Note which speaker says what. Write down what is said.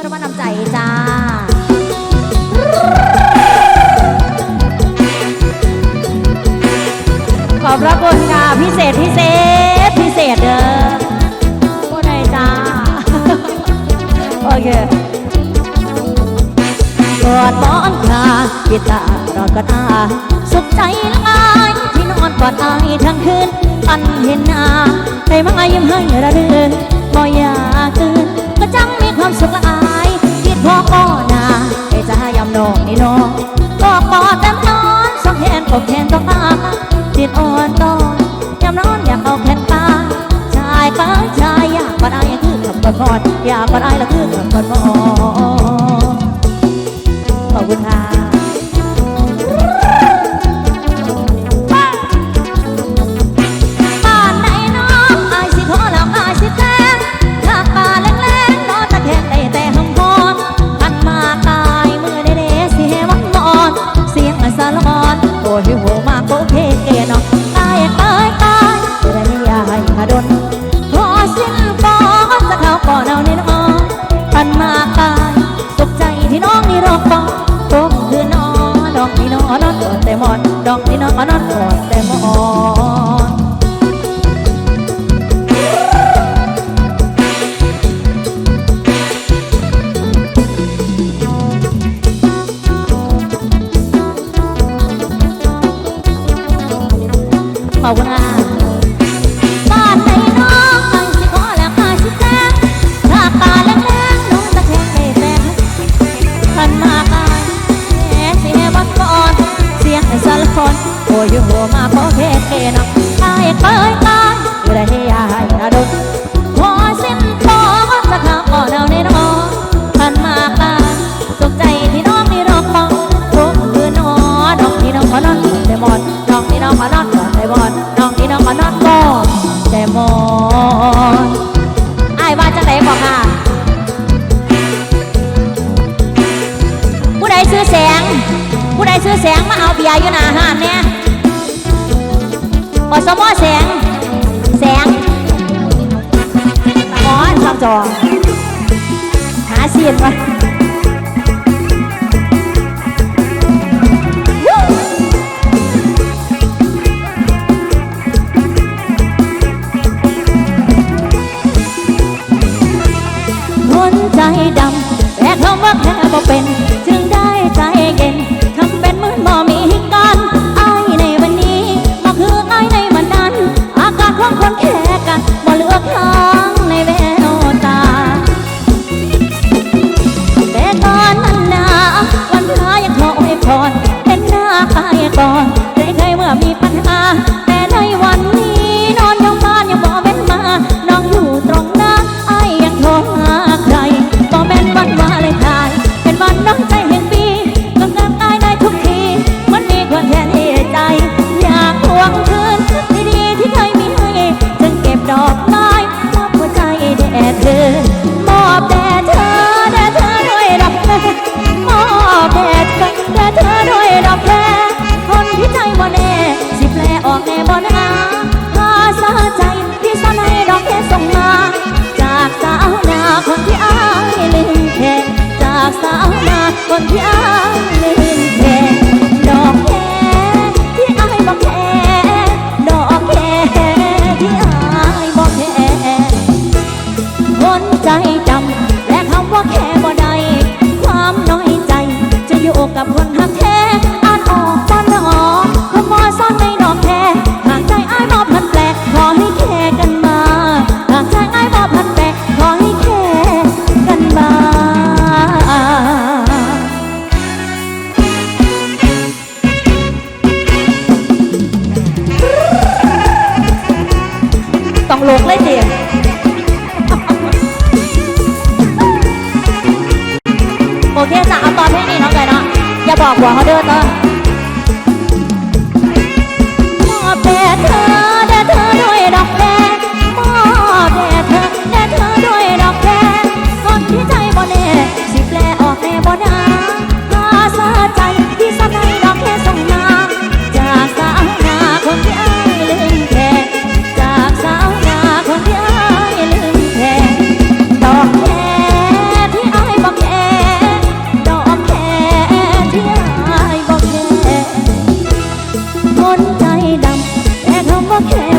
Speaker 1: ธนวัฒน์นำใจจ้าขอบพระคุณค่ะพิเศษพิเศษพิเศษเด้อพูดยจ้าโอเคกอดบอนคาปิดตารอดกอดอาสุขใจละอายที่นอนกอดไอาทั้งคืนปันเห็นหน้าให้มายิ้มให้ระเรื่นบ่อยา น้อกนี่น้องก็ปอดแต้มนอนสองแขนกบแขนก็ตาติดอ่อนตอนยามนอนอยากเอาแขนตาชายป้าชายอยากปะได้คือคำก่อนก่อดอยากปะได้แล้วคือคำก่อนก่อนขอบคุณค่ะ ดอกพี่นอมานอนกอดแต่มอนขอบคุ มอนน้องนี่น้องมานอนก่อนได้บอนน้องนี่น้องมานอนก่อนได้มอนไอ้ว่าจะไหนบอกค่ะผู้ใดซื้อแสง ผู้ใดซื้อแสงมาเอาเบียร์อยู่หน้าห้านเนี่ยอสมอแสง แสงตมอนทำจอหาเสียนมา อกกับคนหัก บอกหัวเขาเดินเนาะ ว่าแ